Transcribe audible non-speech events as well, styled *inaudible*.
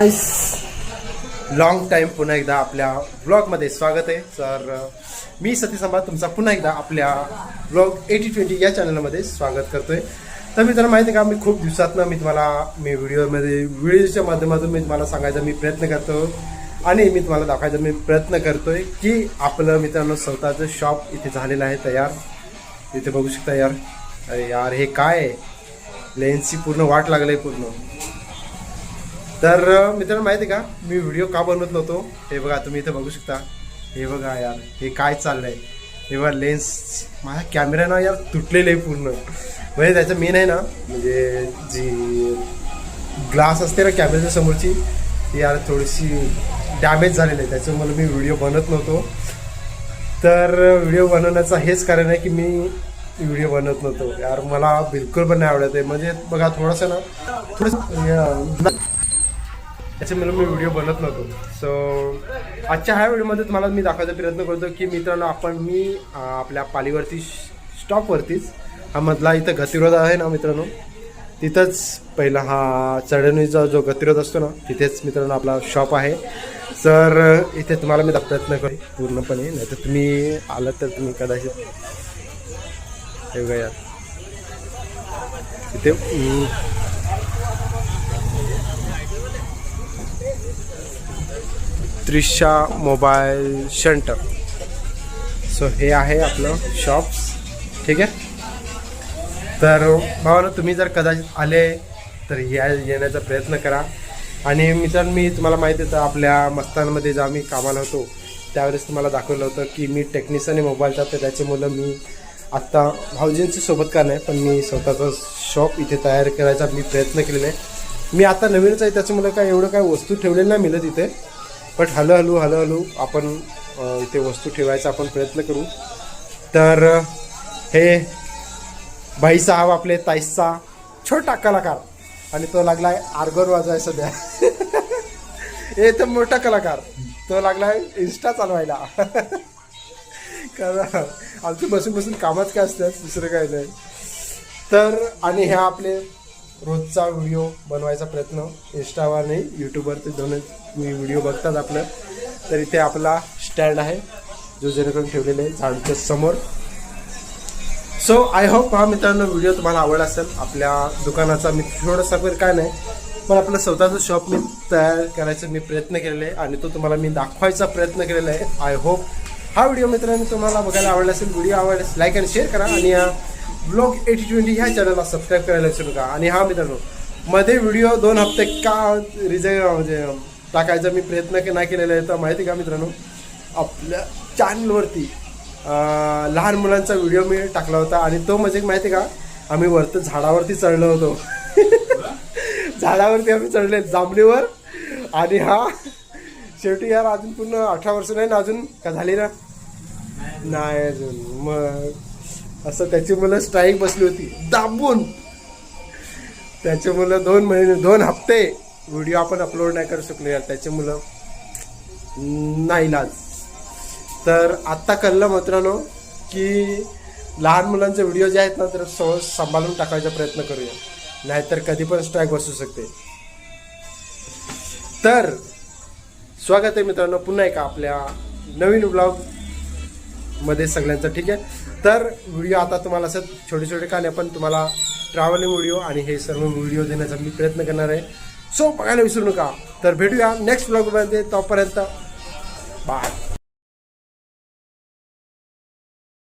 Long time पुन्हा एकदा आपल्या ब्लॉगमध्ये स्वागत आहे. तर मी सतीश संभात तुमचा पुन्हा एकदा आपल्या ब्लॉग एटी ट्वेंटी या चॅनलमध्ये स्वागत करतोय. तर मी मित्रांनो माहिती आहे का? मी खूप दिवसातनं मी तुम्हाला मी व्हिडिओमध्ये व्हिडिओच्या माध्यमातून मी तुम्हाला सांगायचा मी प्रयत्न करतो. आणि मी तुम्हाला दाखवायचा मी प्रयत्न करतोय की आपलं मित्रांनो स्वतःचं शॉप इथे झालेलं आहे तयार. इथे बघू शकता यार. अरे यार हे काय? आहे लेन्सची पूर्ण वाट लागली आहे पूर्ण. तर मित्रांनो माहिती आहे का? मी व्हिडिओ का बनवत नव्हतो? हे बघा तुम्ही इथं बघू शकता. हे बघा यार हे काय चाललंय? हे बघा लेन्स माझा कॅमेरा ना यार तुटलेलं आहे पूर्ण. म्हणजे त्याचं मेन आहे ना म्हणजे जी ग्लास असते ना कॅमेऱ्याच्या समोरची ती यार थोडीशी डॅमेज झालेली आहे. त्याच्यामुळे मी व्हिडिओ बनवत नव्हतो. तर व्हिडिओ बनवण्याचं हेच कारण आहे की मी व्हिडिओ बनवत नव्हतो. यार मला बिलकुल पण नाही आवडत आहे. म्हणजे बघा थोडंसं ना थोडंसं त्याच्यामुळे मी व्हिडिओ बनत नव्हतो. सो आजच्या ह्या व्हिडिओमध्ये तुम्हाला मी दाखवायचा प्रयत्न करतो की मित्रांनो आपण मी आपल्या पालीवरती स्टॉपवरतीच हा मधला इथं गतिरोध आहे ना मित्रांनो? तिथंच पहिला हा चढणीचा जो गतिरोध असतो ना तिथेच मित्रांनो आपला शॉप आहे. तर इथे तुम्हाला मी दाख- प्रयत्न करू पूर्णपणे नाही तर तुम्ही आलात तर तुम्ही कदाचित हे बघा यार. इथे त्रिशा मोबाईल सेंटर। सो हे आहे आपलं शॉप्स ठीक आहे? तर भावानं तुम्ही जर कदाचित आले तर या येण्याचा प्रयत्न करा. आणि मित्रांनो मी तुम्हाला माहिती होतं आपल्या मस्तानमध्ये जेव्हा मी कामाला होतो त्यावेळेस तुम्हाला दाखवलं होतं की मी टेक्निशियन आणि मोबाईलचा तर त्याच्यामुळं मी आत्ता भाऊजींच्या सोबत का नाही पण मी स्वतःचा शॉप इथे तयार करायचा मी प्रयत्न केलेला आहे. मी आता नवीनच आहे त्याच्यामुळे काय एवढं काय वस्तू ठेवलेलं नाही मिळत इथे. बट हळूहळू हळूहळू आपण इथे वस्तू ठेवायचा आपण प्रयत्न करू. तर हे भाई साहेब आपले ताईसचा छोटा कलाकार. आणि तो लागलाय आर्गोर वाजवाय सध्या. *laughs* हे तर मोठा कलाकार. तो लागलाय इन्स्टा चालवायला. *laughs* कारण आमचे बसून बसून कामच काय असतात दुसरं काय नाही. तर आणि ह्या आपले रोजचा व्हिडिओ बनवायचा प्रयत्न इंस्टावर नाही यूट्यूबवर ते दोन मी व्हिडिओ बघतात आपलं. तर इथे आपला स्टँड आहे जो जेणेकरून ठेवलेला आहे झाडच्या समोर. सो आय होप हा मित्रांनो व्हिडिओ तुम्हाला आवड असेल. आपल्या दुकानाचा मी थोडासा वेळ काय नाही पण आपलं स्वतःचं शॉप मी तयार करायचा मी प्रयत्न केलेला आहे आणि तो तुम्हाला मी दाखवायचा प्रयत्न केलेला आहे. आय होप हा व्हिडिओ मित्रांनो तुम्हाला बघायला आवडला असेल व्हिडिओ आवडल्यास लाईक आणि शेअर करा आणि या ब्लॉग एटी ट्वेंटी ह्या चॅनलला सबस्क्राईब करायला विसरू नका. आणि हा मित्रांनो मध्ये व्हिडिओ दोन हप्ते का रिजे म्हणजे टाकायचा मी प्रयत्न के- नाही केलेला आहे. तर माहिती का मित्रांनो आपल्या चॅनलवरती लहान मुलांचा व्हिडिओ मी टाकला होता. आणि तो म्हणजे माहिती का आम्ही वरती झाडावरती चढलो होतो. *laughs* झाडावरती आम्ही चढले जांभळीवर. आणि हा शेवटी यार अजून पूर्ण अठरा वर्ष नाही ना अजून का झाली ना? नाही अजून. मग असं त्याची मुलं स्ट्राईक बसली होती. दाबून. त्याचे मुलं दोन महिने दोन हप्ते व्हिडिओ आपण अपलोड नाही करू शकलो यार त्याचे मुलं. नाही लाज. तर आत्ता कळलं मित्रांनो की लहान मुलांचे व्हिडिओ जे आहेत ना तर सहज सांभाळून टाकायचा प्रयत्न करूया. नाहीतर कधी पण स्ट्राईक बसू शकते. तर स्वागत आहे मित्रांनो. पुन्हा एका आपल्या नवीन ब्लॉग मध्ये सगळ्यांचं ठीक आहे. तर व्हिडिओ आता तुम्हाला असं छोटे छोटे का नाही पण तुम्हाला ट्रॅव्हलिंग व्हिडिओ आणि हे सर्व व्हिडिओ देण्याचा मी प्रयत्न करणार आहे. सो बघायला विसरू नका. तर भेटूया नेक्स्ट ब्लॉगमध्ये तोपर्यंत बाय